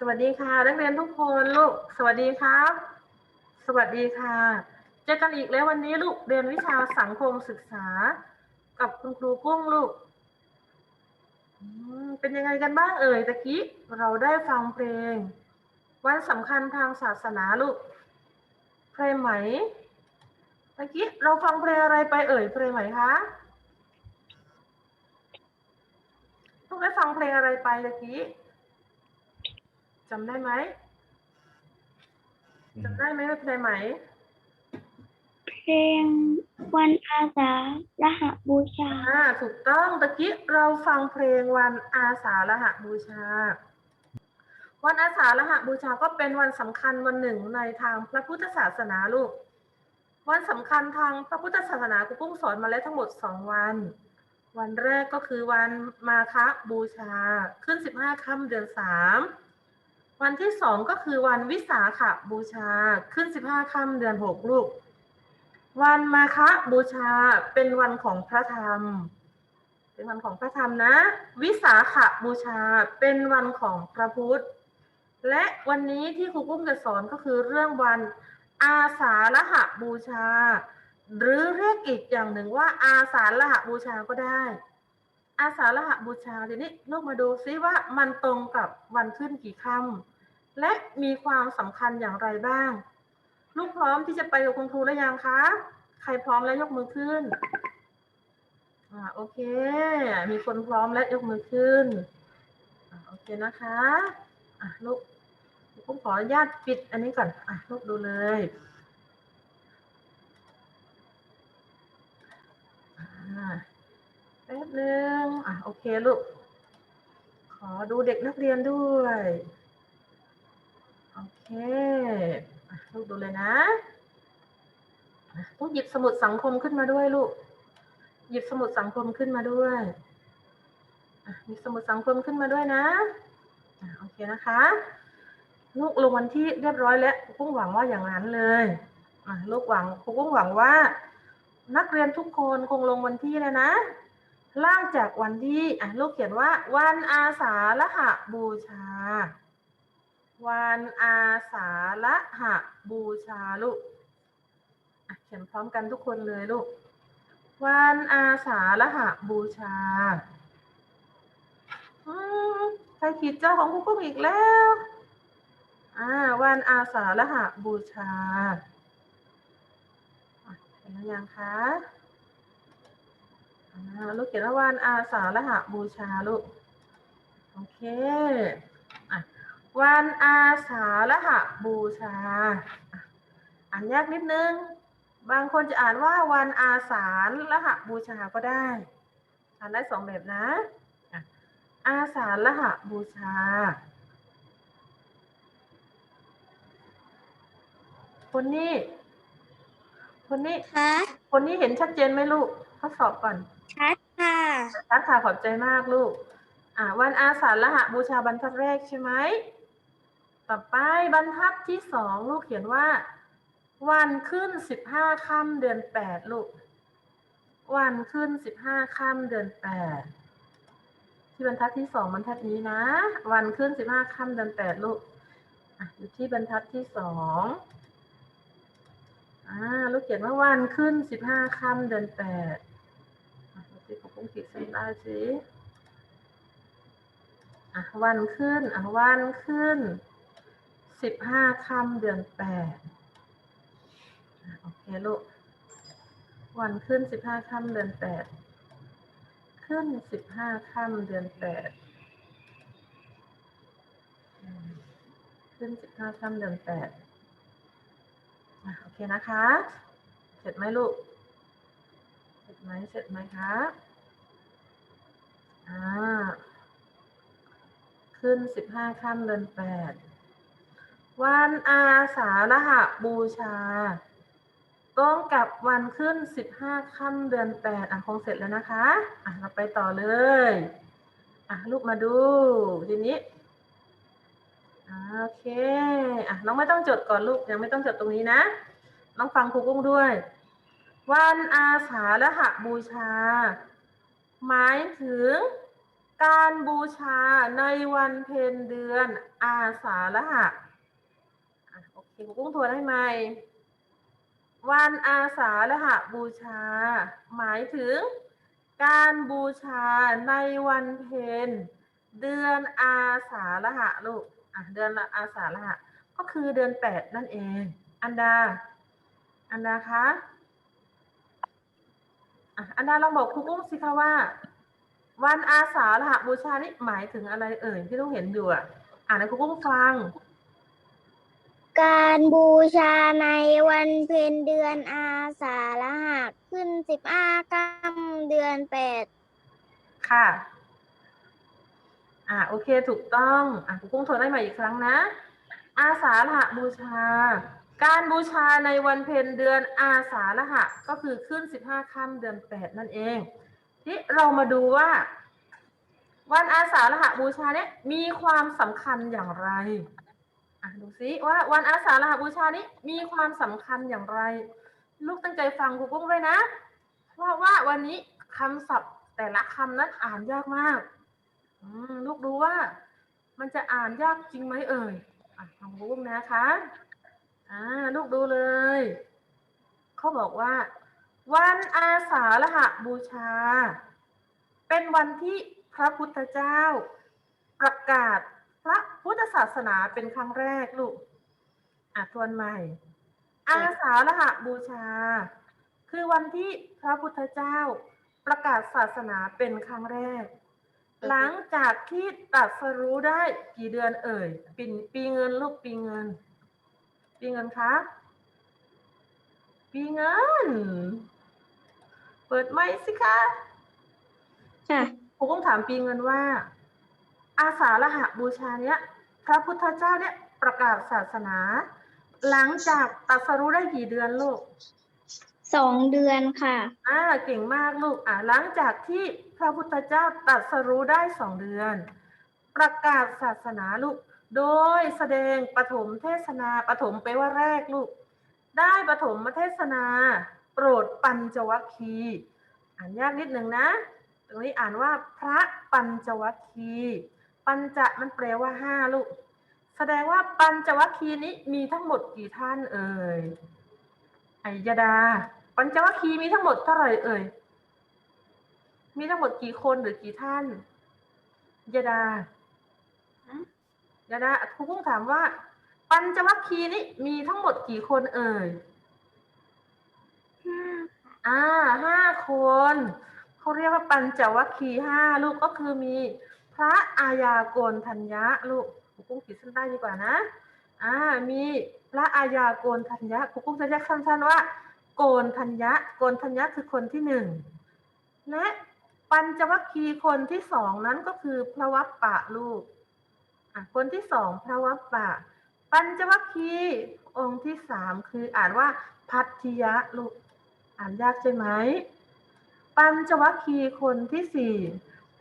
สวัสดีค่ะ นักเรียนทุกคนลูก สวัสดีครับ สวัสดีค่ะ เจอกันอีกแล้ววันนี้ลูกเรียนวิชาสังคมศึกษา กับคุณครูกุ้งลูก เป็นยังไงกันบ้างเอ่ยตะกี้เราได้ฟังเพลง วันสำคัญทางศาสนาลูกเพลงไหมตะกี้เราฟังเพลงอะไรไปเอ่ยเพลงไหมคะลูกได้ฟังเพลงอะไรไปตะกี้ จำได้ไหมจำได้ไหมว่าเพลงไหมเพลงวันอาสาฬหบูชา อ่าถูกต้องตะกี้เราฟังเพลงวันอาสาฬหบูชา วันอาสาฬหบูชาก็เป็นวันสำคัญวันหนึ่งในทางพระพุทธศาสนาลูก วันสำคัญทางพระพุทธศาสนาครูกุ้งสอนมาแล้วทั้งหมดสองวัน วันแรกก็คือวันมาฆบูชาขึ้นสิบห้าค่ำเดือนสาม วันที่สองก็คือวันวิสาขบูชาขึ้นสิบห้าค่ำเดือนหกลูก วันมาฆบูชาเป็นวันของพระธรรม เป็นวันของพระธรรมนะ วิสาขบูชาเป็นวันของพระพุทธ และวันนี้ที่ครูกุ้งจะสอนก็คือเรื่องวันอาสาฬหบูชา หรือเรียกอีกอย่างหนึ่งว่าอาสาฬหบูชาก็ได้ อาสาฬหบูชาทีนี้ลูกมาดูซิว่ามันตรงกับวันขึ้นกี่ค่ำ และมีความสำคัญอย่างไรบ้าง ลูกพร้อมที่จะไปกับคุณครูหรือยังคะ ใครพร้อมแล้วยกมือขึ้นอ่าโอเค มีคนพร้อมแล้วยกมือขึ้นอ่าโอเคนะคะอะลูกผมขออนุญาตปิดอันนี้ก่อนอะลูกดูเลยแป๊บนึงอะโอเคลูก ขอดูเด็กนักเรียนด้วย เคอะลูกดูเลยนะอะลูกหยิบสมุดสังคมขึ้นมาด้วยลูก หยิบสมุดสังคมขึ้นมาด้วยอะหยิบสมุดสังคมขึ้นมาด้วยนะโอเคนะคะ ลูกลงวันที่เรียบร้อยแล้วกุ้งหวังว่าอย่างนั้นเลยลูกหวังกุ้งหวังว่า นักเรียนทุกคนคงลงวันที่เลยนะล่างจากวันที่ลูกเขียนว่า วันอาสาฬหบูชา วันอาสาฬหะบูชาลูกเขียนพร้อมกันทุกคนเลยลูก วันอาสาฬหะบูชาใครขีดเจ้าของครูกุ้งอีกแล้วอ่าวันอาสาฬหะบูชาเห็นหรือยังคะลูกเขียนว่าวันอาสาฬหะบูชาลูก โอเค วันอาสาฬหบูชาอะอ่านยากนิดนึง บางคนจะอ่านว่าวันอาสาฬหบูชาก็ได้ อ่านได้สองแบบนะอะอาสาฬหบูชา คนนี้ คนนี้ ค่ะคนนี้เห็นชัดเจนไหมลูกทดสอบก่อน ชัดค่ะ ชัดค่ะขอบใจมากลูก อ่าวันอาสาฬหบูชาบรรทัดแรกใช่ไหม ต่อไปบรรทัดที่สองลูกเขียนว่า วันขึ้นสิบห้าค่ำเดือนแปดลูก วันขึ้นสิบห้าค่ำเดือนแปดที่บรรทัดที่สองบรรทัดนี้นะ วันขึ้นสิบห้าค่ำเดือนแปดลูกออยู่ที่บรรทัดที่สองอ่าลูกเขียนว่าวันขึ้นสิบห้าค่ำเดือนแปดอ่ผมคงขีดเส้นได้สิอะวันขึ้นอะวันขึ้น สิบห้าค่ำเดือนแปดโอเคลูก วันขึ้นสิบห้าค่ำเดือนแปด ขึ้นสิบห้าค่ำเดือนแปด ขึ้นสิบห้าค่ำเดือนแปดโอเคนะคะ เสร็จไหมลูก เสร็จไหมเสร็จไหมคะอ่าขึ้นสิบห้าค่ำเดือนแปด วันอาสาฬหบูชาตรงกับวันขึ้นสิบห้าค่ำเดือนแปดอะคงเสร็จแล้วนะคะ อะเราไปต่อเลย อะลูกมาดูทีนี้โอเค อะน้องไม่ต้องจดก่อนลูกยังไม่ต้องจดตรงนี้นะน้องฟังครูกุ้งด้วย วันอาสาฬหบูชา หมายถึงการบูชาในวันเพ็ญเดือนอาสาฬหะ อะโอเคครูกุ้งทวนให้ใหม่วันอาสาฬหะบูชา หมายถึง การบูชาในวันเพ็ญเดือนอาสาฬหะลูกอะเดือนละอาสาฬหะก็คือเดือนแปดนั่นเอง อันดา อันดาคะอะอันดาลองบอกครูกุ้งสิคะว่า วันอาสาฬหะบูชานี่หมายถึงอะไรเอ่ยที่ลูกเห็นอยู่อะอ่านให้ครูกุ้งฟัง การบูชาในวันเพ็ญเดือนอาสาฬหะขึ้นสิบห้าค่ำเดือนแปดค่ะ อ่าโอเค ถูกต้อง อะครูกุ้งทวนได้ใหม่อีกครั้งนะ อาสาฬหะบูชา การบูชาในวันเพ็ญเดือนอาสาฬหะก็คือขึ้นสิบห้าค่ำเดือนแปดนั่นเอง ที่เรามาดูว่า วันอาสาฬหะบูชาเนี่ยมีความสำคัญอย่างไระดูซิว่าวันอาสาฬหบูชานี้มีความสำคัญอย่างไร ลูกตั้งใจฟังครูกุ้งไว้นะ เพราะว่าวันนี้คำศัพท์แต่ละคำนั้นอ่านยากมากอลูกดูว่า มันจะอ่านยากจริงไหมเอ่ยอะฟังครูกุ้งนะคะอ่าลูกดูเลย เขาบอกว่า วันอาสาฬหบูชา เป็นวันที่พระพุทธเจ้า ประกาศ ระพุทธศาสนาเป็นครั้งแรกลูกอะทวนใหม่ อาสาฬหบูชา คือวันที่พระพุทธเจ้าประกาศศาสนาเป็นครั้งแรก หลังจากที่ตรัสรู้ได้กี่เดือนเอ่ยปีปีเงินลูกปีเงิน ปีเงินคะปีเงิน เปิดไมค์สิคะค่ะผมต้องถามปีเงินว่า อาสาฬหบูชาเนี้ยพระพุทธเจ้าเนี่ยประกาศศาสนา หลังจากตรัสรู้ได้กี่เดือนลูกสองเดือนค่ะอ่าเก่งมากลูกอ่าหลังจากที่พระพุทธเจ้าตรัสรู้ได้สองเดือน ประกาศศาสนาลูก โดยแสดงปฐมเทศนาปฐมไปลว่าแรกลูก ได้ปฐมเทศนา โปรดปัญจวัคคีย์อ่านยากนิดหนึ่งนะ ตรงนี้อ่านว่าพระปัญจวัคคีย์ ปัญจะมันแปลว่าห้าลูก แสดงว่าปัญจวัคคีย์นี้มีทั้งหมดกี่ท่านเอ่ยไอยดา ปัญจวัคคีย์มีทั้งหมดเท่าไหร่เอ่ย มีทั้งหมดกี่คนหรือกี่ท่านยดายดาครูกุ้งถามว่า ปัญจวัคคีย์นี้มีทั้งหมดกี่คนเอ่ยอ่าห้าคน เขาเรียกว่าปัญจวัคคีย์ห้าลูกก็คือมี พระอายาโกนทัญญะลูกครูกุ้งขีดเส้นใต้ดีกว่านะอ่ามีพระอายาโกนทัญญะครูกุ้งจะเรียกสั้นๆว่า โกนทัญญะโกนทัญญะคือคนที่หนึ่งและปัญจวัคคีย์คนที่สองนั้นก็คือพระวัปปะลูกอะคนที่สองพระวัปปะ ปัญจวัคคีย์องค์ที่สามคืออ่านว่าพัทธิยะลูกอ่านยากใช่ไหมปัญจวัคคีย์คนที่สี่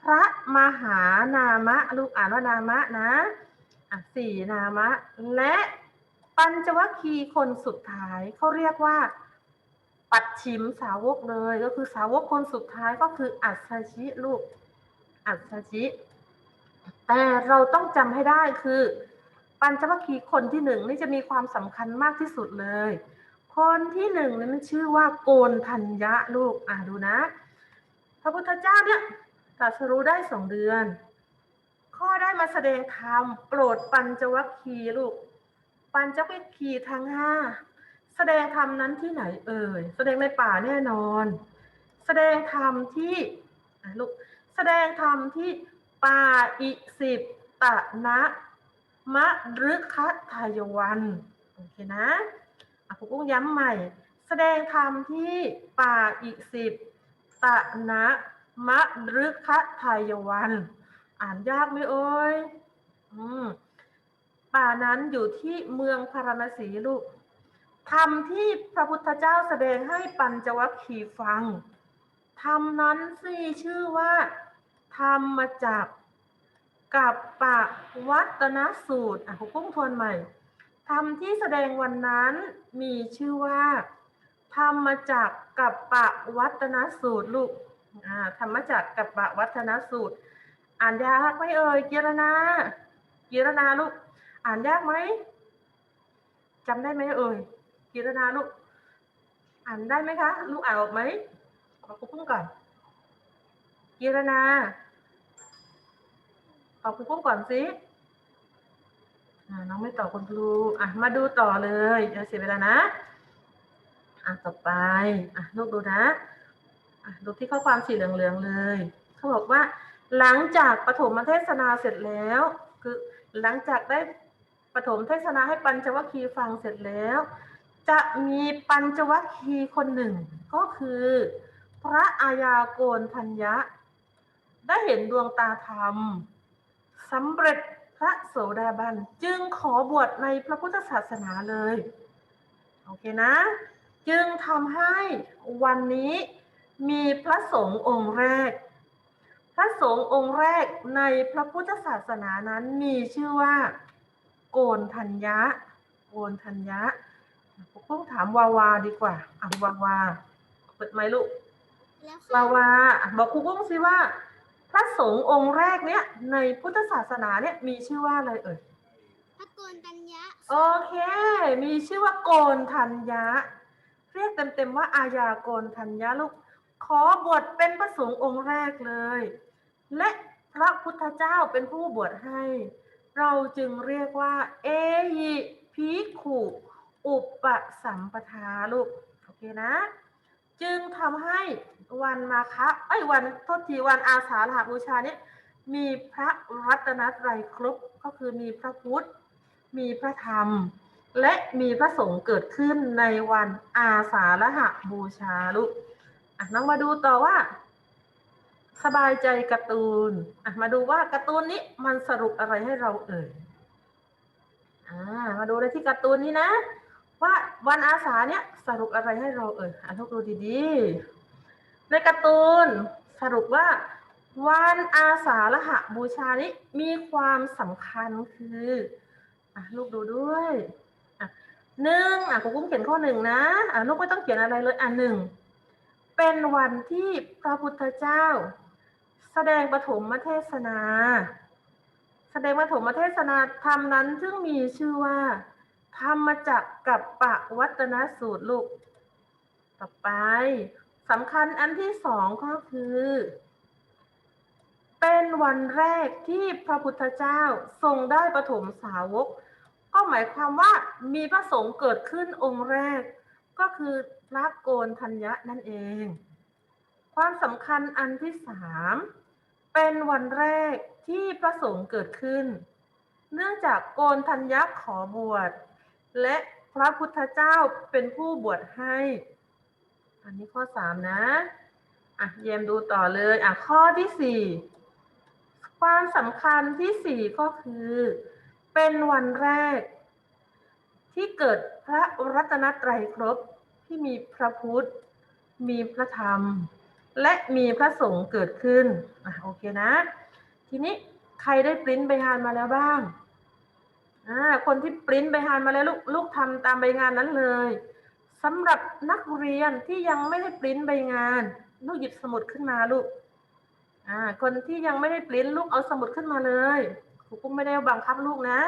พระมหานามะลูกอ่านว่านามะนะอะสี่นามะ และปัญจวัคคีย์คนสุดท้ายเขาเรียกว่า ปัดชิมสาวกเลยก็คือสาวกคนสุดท้ายก็คืออัศชิลูกอัศชิแต่เราต้องจำให้ได้คือ ปัญจวัคคีย์คนที่หนึ่งนี่จะมีความสำคัญมากที่สุดเลย คนที่หนึ่งนี่มันชื่อว่าโกนทัญญะลูกอ่าดูนะ พระพุทธเจ้าเนี่ย ตรัสรู้ได้สองเดือน ข้อได้มาแสดงธรรมโปรดปัญจวัคคีย์ลูก ปัญจวัคคีย์ทั้งห้าแสดงธรรมนั้นที่ไหนเอ่ยแสดงในป่าแน่นอน แสดงธรรมที่ลูกแสดงธรรมที่ป่าอิสิปตะนะมะรึคะทายวันโอเคนะอะผมกุ้งย้ำใหม่ แสดงธรรมที่ป่าอิสิปตะนะ มะรึคะทายวัน อ่านยากไหมเอ่ยอืมป่านั้นอยู่ที่เมืองพาราณสีลูกธรรมที่พระพุทธเจ้าแสดงให้ปัญจวัคคีย์ฟังธรรมนั้นสิชื่อว่า ธรรมจักกับปะวัตนสูตรอะคุณกุ้งทวนใหม่ธรรมที่แสดงวันนั้นมีชื่อว่า ธรรมจักกับปะวัตนสูตรลูก ธรรมจักรกับปะวัตนสูตร อ่านยากไหมเอ่ยกีรนากีรนาลูก อ่านยากไหมจำได้ไหมเอ่ยกีรนาลูก อ่านได้ไหมคะ ลูกอ่านออกไหมขอครูปุ้มก่อนกีรนาตอบครูปุ้มก่อนสิน้องไม่ตอบคุณครูอะมาดูต่อเลยเดี๋ยวเสียเวลานะอะต่อไปอะลูกดูนะ ดูที่ข้อความสีเหลืองๆเลย เขาบอกว่า หลังจากปฐมเทศนาเสร็จแล้ว คือหลังจากได้ปฐมเทศนาให้ปัญจวัคคีย์ฟังเสร็จแล้ว จะมีปัญจวัคคีย์คนหนึ่ง ก็คือ พระอายาโกนทัญญะ ได้เห็นดวงตาธรรมสำเร็จพระโสดาบันจึงขอบวชในพระพุทธศาสนาเลย โอเคนะ จึงทำให้วันนี้ มีพระสงฆ์องค์แรก พระสงฆ์องค์แรกในพระพุทธศาสนานั้นมีชื่อว่า โกนทัญญะ โกนทัญญะผมต้องถามวาวาดีกว่าอะวาวาเปิดไมค์ลูกแล้ววาวาอะบอกครูกุ้งสิว่า พระสงฆ์องค์แรกเนี่ย ในพุทธศาสนาเนี่ยมีชื่อว่าอะไรเอ่ยพระโกนตัญญะ โอเค มีชื่อว่าโกนทัญญะ เรียกเต็มๆว่าอาญาโกนทัญญะลูก ขอบวชเป็นพระสงฆ์องค์แรกเลย และพระพุทธเจ้าเป็นผู้บวชให้ เราจึงเรียกว่า เอหิภิขุอุปสัมปทาลูกโอเคนะ จึงทำให้วันมาคะเอ้วันโทษทีวันอาสาฬหบูชาเนี่ยมีพระรัตนตรัยครบก็คือมีพระพุทธ มีพระธรรม และมีพระสงฆ์เกิดขึ้นในวันอาสาฬหบูชาลูก อะน้องมาดูต่อว่า สบายใจการ์ตูนอะมาดูว่าการ์ตูนนี้มันสรุปอะไรให้เราเอ่ยอ่ามาดูเลยที่การ์ตูนนี้นะ ว่าวันอาสาเนี่ยสรุปอะไรให้เราเอ่ยอะลูกดูดีๆ ในการ์ตูนสรุปว่าวันอาสาฬหบูชานี้มีความสำคัญคืออะลูกดูด้วยอะหนึ่งอะครูกุ้งเขียนข้อหนึ่งนะอะลูกไม่ต้องเขียนอะไรเลยอะหนึ่ง เป็นวันที่พระพุทธเจ้า แสดงปฐมเทศนา แสดงปฐมเทศนาธรรมนั้นซึ่งมีชื่อว่า ธรรมจักกับปะวัตนสูตรลูก ต่อไปสำคัญอันที่สองก็คือ เป็นวันแรกที่พระพุทธเจ้าทรงได้ปฐมสาวก ก็หมายความว่ามีพระสงฆ์เกิดขึ้นองค์แรกก็คือ พระโกนทัญญะนั่นเอง ความสำคัญอันที่สามเป็นวันแรกที่พระสงฆ์เกิดขึ้น เนื่องจากโกนทัญญะขอบวช และพระพุทธเจ้าเป็นผู้บวชให้ อันนี้ข้อสามนะอะเยี่ยมดูต่อเลยอะข้อที่สี่ความสำคัญที่สี่ก็คือ เป็นวันแรก ที่เกิดพระรัตนตรัยครบ ที่มีพระพุทธ มีพระธรรม และมีพระสงฆ์เกิดขึ้นอะโอเคนะ ทีนี้ใครได้ปริ้นใบงานมาแล้วบ้างอ่าคนที่ปริ้นใบงานมาแล้วลูกลูกทำตามใบงานนั้นเลยสำหรับนักเรียนที่ยังไม่ได้ปริ้นใบงาน ลูกหยิบสมุดขึ้นมาลูกอ่าคนที่ยังไม่ได้ปริ้นลูกเอาสมุดขึ้นมาเลยครูกุ้งไม่ได้บังคับลูกนะ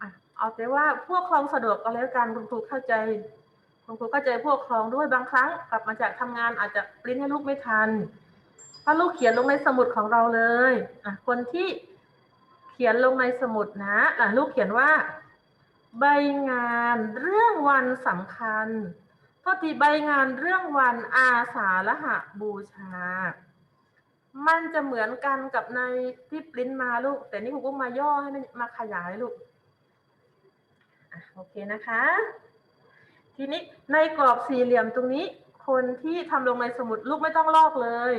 อะเอาแต่ว่าพวกครองสะดวกก็แล้วกันคุณครูเข้าใจ คุณครูเข้าใจพวกครองด้วยบางครั้งกลับมาจากทำงานอาจจะปริ้นให้ลูกไม่ทันถ้าลูกเขียนลงในสมุดของเราเลยอะคนที่เขียนลงในสมุดนะอะลูกเขียนว่า ใบงานเรื่องวันสำคัญโทษทีใบงานเรื่องวันอาสาฬหบูชา มันจะเหมือนกันกับในที่ปริ้นมาลูก แต่นี่ครูก็มาย่อให้มันมาขยายลูก โอเคนะคะ ทีนี้ในกรอบสี่เหลี่ยมตรงนี้ คนที่ทำลงในสมุดลูกไม่ต้องลอกเลย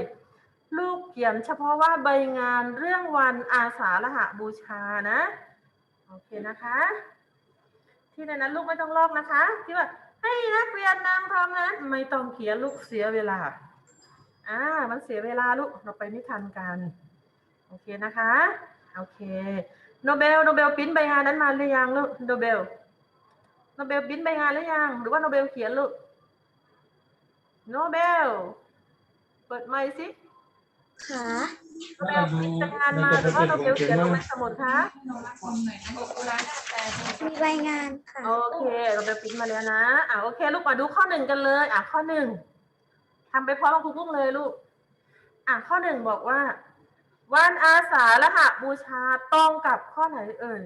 ลูกเขียนเฉพาะว่าใบงานเรื่องวันอาสาฬหบูชานะ โอเคนะคะ ที่ในนั้นลูกไม่ต้องลอกนะคะ ที่ว่าให้นักเรียนนำทำนั้นไม่ต้องเขียนลูกเสียเวลา อ่า มันเสียเวลาลูก เราไปไม่ทันกัน โอเคนะคะ โอเค โนเบล โนเบลปิ้นใบงานนั้นมาหรือยังลูก โนเบล โนเบลปริ้นใบงานหรือยัง หรือว่าโนเบลเขียนลูกโนเบล เปิดไมค์สิโนค่ะเราเบลพิมพ์งานมาหรือว่าเราเบลเขียนลงในสมุดคะมีใบงานค่ะ โอเคเราเบลพิมพ์มาแล้วนะ อะโอเค ลูกมาดูข้อหนึ่งกันเลย อะข้อหนึ่งทำไปพร้อมกับครูกุ้งเลยลูก อะข้อหนึ่งบอกว่า วันอาสาฬหบูชาตรงกับข้อไหนเอ่ย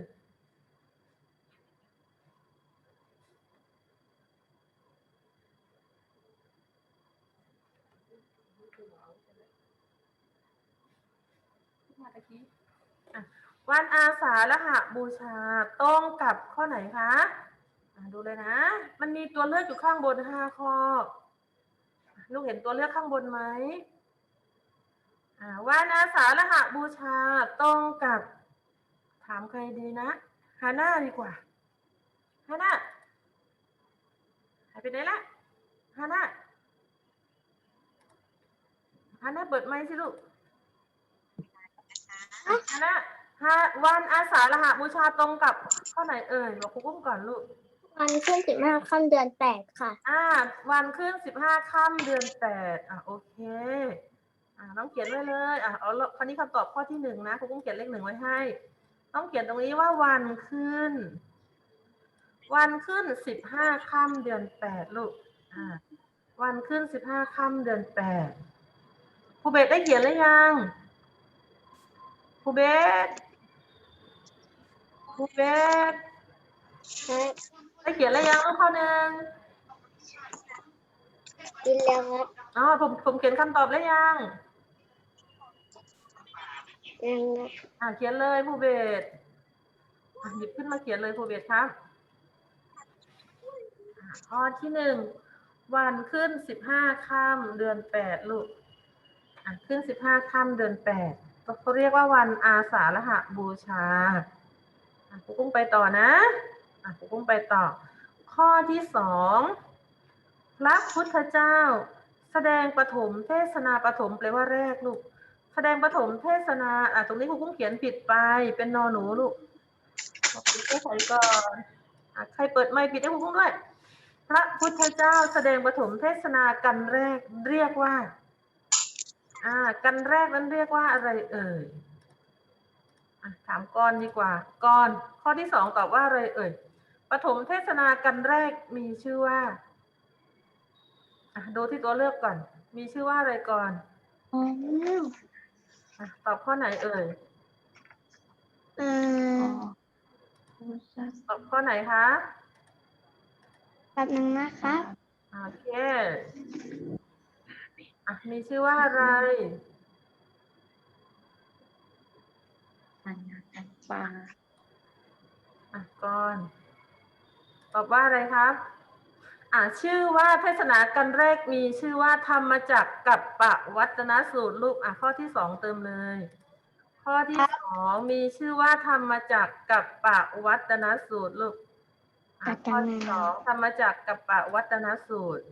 อะ วันอาสาฬหบูชาตรงกับข้อไหนคะดูเลยนะ มันมีตัวเลือกอยู่ข้างบนห้าข้อ ลูกเห็นตัวเลือกข้างบนไหมอ่าวันอาสาฬหะบูชาตรงกับ ถามใครดีนะฮาน่าดีกว่าฮาน่าหายไปไหนละฮาน่าฮาน่าเปิดไมค์สิลูกฮานะ ฮะวันอาสาฬหบูชาตรงกับข้อไหนเอ่ยบอกครูกุ้งก่อนลูก วันขึ้นสิบห้าค่ำเดือนแปดค่ะ อ่า วันขึ้นสิบห้าค่ำเดือนแปดอะโอเค อ่าน้องเขียนไว้เลยอะเอาละคราวนี้คำตอบข้อที่หนึ่งนะครูกุ้งเขียนเลขหนึ่งไว้ให้ ต้องเขียนตรงนี้ว่าวันขึ้น วันขึ้นสิบห้าค่ำเดือนแปดลูก อ่า วันขึ้นสิบห้าค่ำเดือนแปดครูเบสได้เขียนหรือยังครูเบส ครูเบสได้เขียนอะไรยังลูกข้อหนึ่งกินแล้วครับอ๋อผมผมเขียนคำตอบแล้วยังยังอ่าเขียนเลยผู้เบสอะหยิบขึ้นมาเขียนเลยผู้เบสครับอะข้อที่หนึ่งวันขึ้นสิบห้าค่ำเดือนแปดลูกอะขึ้นสิบห้าค่ำเดือนแปดเขาเรียกว่าวันอาสาฬหบูชาอะ ครูกุ้งไปต่อนะครูกุ้งไปต่อ ข้อที่สองพระพุทธเจ้า แสดงปฐมเทศนาปฐมแปลว่าแรกลูก แสดงปฐมเทศนาอะตรงนี้ครูกุ้งเขียนผิดไป เป็นนอหนูลูกขอปิดแก้ไขก่อนอใครเปิดไมค์ปิดให้ครูกุ้งด้วย พระพุทธเจ้าแสดงปฐมเทศนากันแรกเรียกว่า อ่า กันแรกนั้นเรียกว่าอะไรเอ่ย ถามก่อนดีกว่าก่อน ข้อที่สองตอบว่าอะไรเอ่ยปฐมเทศนากันแรกมีชื่อว่าอะดูที่ตัวเลือกก่อน มีชื่อว่าอะไรก่อนอ๋ออะตอบข้อไหนเอ่ยเอ่อตอบข้อไหนคะแป๊บนึงนะครับโอเคอะมีชื่อว่าอะไร อะก่อนตอบว่าอะไรครับ อะชื่อว่าเทศนากันแรกมีชื่อว่าธรรมจักกับปะวัตนสูตรลูกอะข้อที่สองเติมเลย ข้อที่สองมีชื่อว่าธรรมจักกับปะวัตนสูตรลูกอะข้อที่สองธรรมจักกับปะวัตนสูตร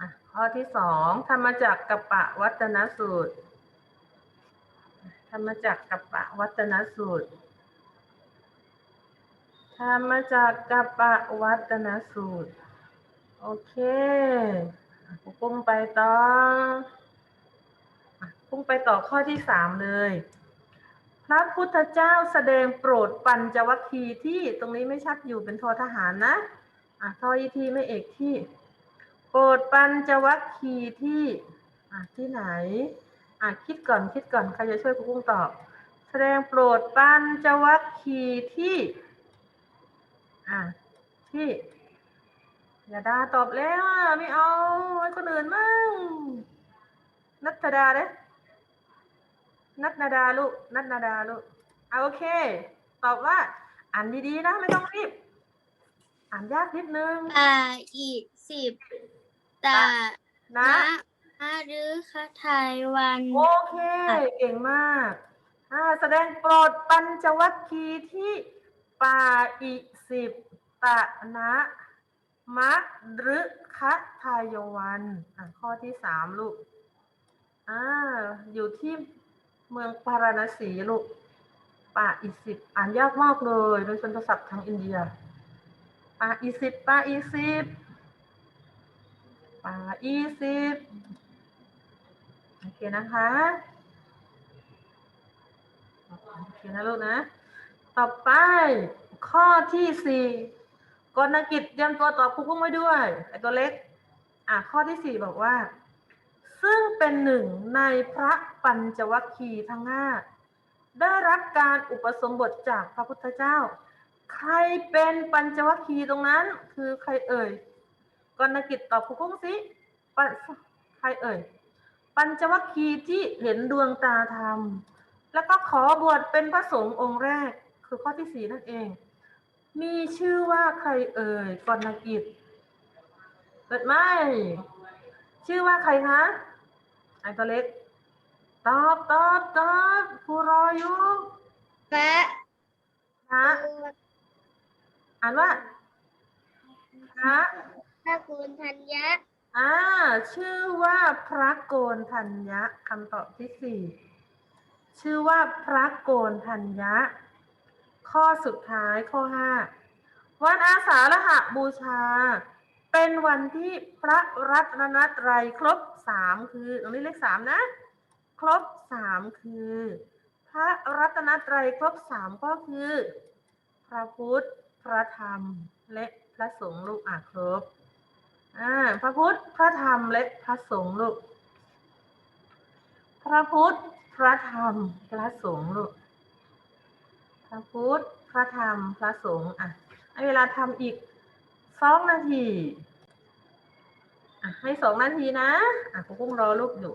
อะข้อที่สองธรรมจักกับปะวัตนสูตร ธรรมจักรกับปะวัตนสูตร ธรรมจักรกับปะวัตนสูตร โอเคปุ้งไปต่อปุ้งไปต่อข้อที่สามเลย พระพุทธเจ้าแสดงโปรดปัญจวัคคีย์ที่ตรงนี้ไม่ชัดอยู่เป็นทอทหารนะอะทออีทีไม่เอกที่ โปรดปัญจวัคคีย์ที่อะที่ไหน อะคิดก่อนคิดก่อนใครจะช่วยครูกุ้งตอบ แสดงโปรดปัญจวัคคีย์ที่ อะที่อย่าดาตอบแล้วอะไม่เอาให้คนอื่นมั่งนัทดาเด้นัทนาดาลูกนัทนาดาลูกเอาโอเค ตอบว่า อ่านดีๆนะไม่ต้องรีบ อ่านยากนิดนึงตาอีกสิบตานะ อาฤคไทยวันโอเค เก่งมากอ่าแสดงโปรดปัญจวัคคีย์ที่ปาอิสิบตะนะมะรึคะทายวันอะข้อที่สามลูกอ่าอยู่ที่เมืองปาราณสีลูกปาอิสิบอ่านยากมากเลยโดยเป็นภาษาทางอินเดียปาอิสิบปาอิสิบปาอิสิบ โอเคนะคะโอเคนะลูกนะ ต่อไปข้อที่สี่กรณกิจเตรียมตัวตอบครูกุ้งไว้ด้วยไอตัวเล็ก อะข้อที่สี่บอกว่า ซึ่งเป็นหนึ่งในพระปัญจวัคคีย์ทั้งห้าได้รับการอุปสมบทจากพระพุทธเจ้า ใครเป็นปัญจวัคคีย์ตรงนั้น คือใครเอ่ยกรณกิจตอบครูกุ้งสิใครเอ่ย ปัญจวัคคีย์ที่เห็นดวงตาธรรม แล้วก็ขอบวชเป็นพระสงฆ์องค์แรก คือข้อที่สี่นั่นเอง มีชื่อว่าใครเอ่ยกรณกิจเปิดไหมชื่อว่าใครคะไอ้ตัวเล็กตอบตอบตอบครูรออยู่พระนะอ่านว่าพระพระกุณธัญญะ อ่า ชื่อว่าพระโกนธัญญะคำตอบที่สี่ชื่อว่าพระโกนธัญญะ ข้อสุดท้ายข้อห้าวันอาสาฬหบูชา เป็นวันที่พระรัตนตรัยครบสามคือ ตรงนี้เลขสามนะ ครบสามคือ พระรัตนตรัยครบสามก็คือ พระพุทธ พระธรรม และพระสงฆ์ลูกอะครบ อ่าพระพุทธพระธรรมและพระสงฆ์ลูก พระพุทธพระธรรมพระสงฆ์ลูก พระพุทธพระธรรมพระสงฆ์อะเวลาทำอีกสองนาทีอะให้สองนาทีนะอะครูกุ้งรอลูกอยู่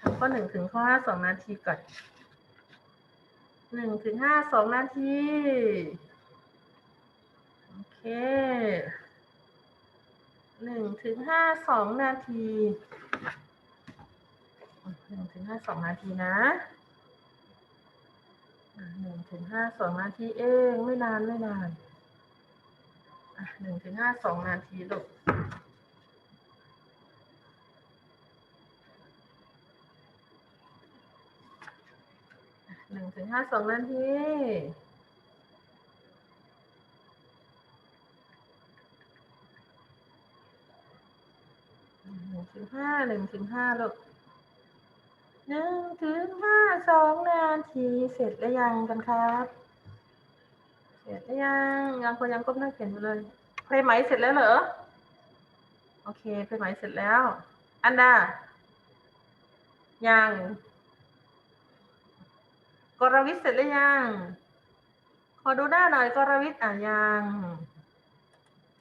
ทำข้อหนึ่งถึงข้อห้าสองนาทีก่อนหนึ่งถึงห้าสองนาที โอเค หนึ่งถึงห้าสองนาทีหนึ่งถึงห้าสองนาทีนะหนึ่งถึงห้าสองนาทีเองไม่นานไม่นานหนึ่งถึงห้าสองนาทีลูกหนึ่งถึงห้าสองนาที หนึ่ง ถึงห้าหนึ่งถึงห้าลูกหนึ่งถึงห้าสองนาทีเสร็จแล้วยังกันครับ เสร็จแล้วยังยังคนยังก้มหน้าเขียนอยู่เลยเพลไหมเสร็จแล้วเหรอโอเคเพลไหมเสร็จแล้ว อันดายังกรวิทย์เสร็จแล้วยังขอดูหน้าหน่อยกรวิทย์อะยัง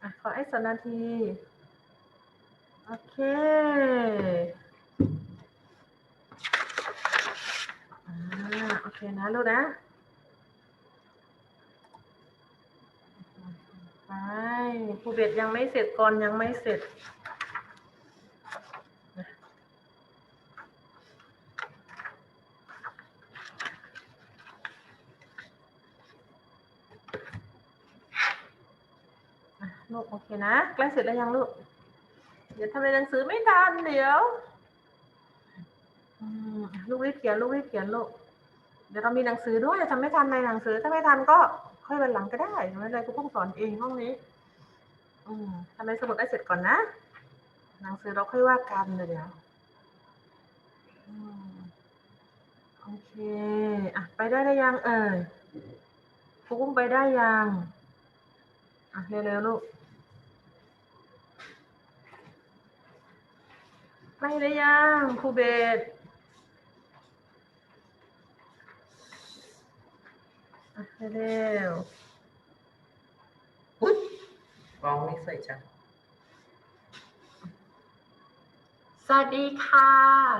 อะขอไอ้สนาที โอเคอ่าโอเคนะลูกนะ ไปภูเบศยังไม่เสร็จก่อนยังไม่เสร็จลูกโอเคนะ ใกล้เสร็จแล้วยังลูก ดี๋ยวทำในหนังสือไม่ทันเดี๋ยวลูกรีบเขียนลูกรีบเขียนลูกเดี๋ยวเรามีหนังสือด้วยจะทำไม่ทันในหนังสือ ถ้าไม่ทันก็ค่อยวันหลังก็ได้ไม่เป็นไรครูพุ่งสอนเองห้องนี้อืมทำในสมุดได้เสร็จก่อนนะ หนังสือเราค่อยว่ากันเดี๋ยวโอเคอะไปได้ได้ยังเอ่ยครูพุ่งไปได้ยังอะเร็วๆลูก ไปได้ยังครูเบสอะเร็วๆอุ๊ยกล้องไม่สวยจัง สวัสดีค่ะ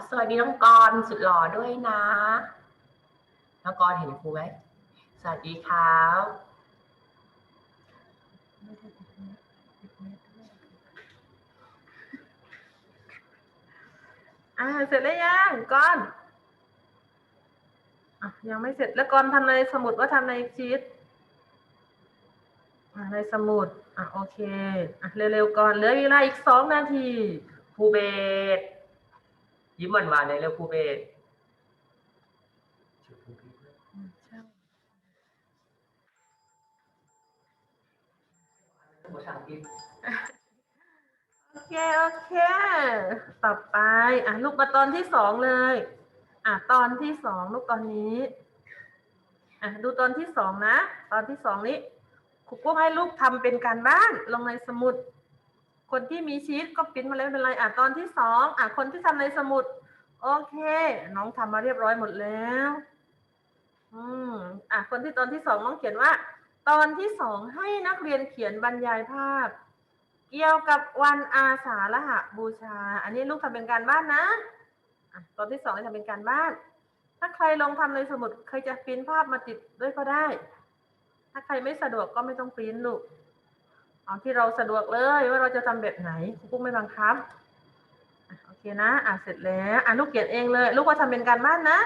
สวัสดีน้องกรณ์สุดหล่อด้วยนะ น้องกรณ์เห็นครูไหม สวัสดีครับ อ่าเสร็จแล้วยังก่อนอะยังไม่เสร็จแล้วก่อนทำในสมุดว่าทำในชีตในสมุดอะโอเคอะเร็วๆก่อนเหลือเวลาอีกสองนาทีครูเบสยิ้มหวานวานๆเลยเร็วครูเบสอืมช่ภาษาอังกฤษ เคโอเค ต่อไปอะลูกมาตอนที่สองเลย อะตอนที่สองลูกตอนนี้อะดูตอนที่สองนะ ตอนที่สองนี้ครูกุ้งให้ลูกทำเป็นการบ้านลงในสมุด คนที่มีชีตก็ปิ้นมาแล้วเป็นไรอะตอนที่สองอะคนที่ทำในสมุด โอเค น้องทำมาเรียบร้อยหมดแล้วอืมอะคนที่ตอนที่สองน้องเขียนว่า ตอนที่สองให้นักเรียนเขียนบรรยายภาพ เกี่ยวกับวันอาสาฬหบูชา อันนี้ลูกทำเป็นการบ้านนะตอนที่สองทำเป็นการบ้าน ถ้าใครลงทำในสมุดใครจะปริ้นภาพมาติดด้วยก็ได้ ถ้าใครไม่สะดวกก็ไม่ต้องปริ้นลูก เอาที่เราสะดวกเลยว่าเราจะทำแบบไหนครูกุ้งไม่บังคับอโอเคนะ อะเสร็จแล้วอะลูกเขียนเองเลย ลูกก็ทำเป็นการบ้านนะ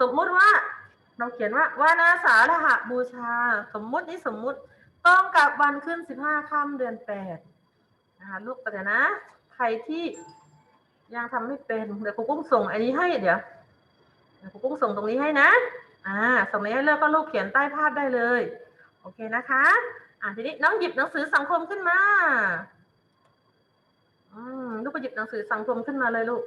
สมมุติว่า เราเขียนว่าวันอาสาฬหบูชา สมมุตินี่สมมุติต้องกับวันขึ้นสิบห้าค่ำเดือนแปด นะคะลูกแต่นะ ใครที่ยังทำไม่เป็น เดี๋ยวครูกุ้งส่งอันนี้ให้เดี๋ยวเดี๋ยวครูกุ้งส่งตรงนี้ให้นะอ่าส่งนี้ให้เลือกก็ลูกเขียนใต้ภาพได้เลย โอเคนะคะ อ่าทีนี้น้องหยิบหนังสือสังคมขึ้นมา อืมลูกก็หยิบหนังสือสังคมขึ้นมาเลยลูก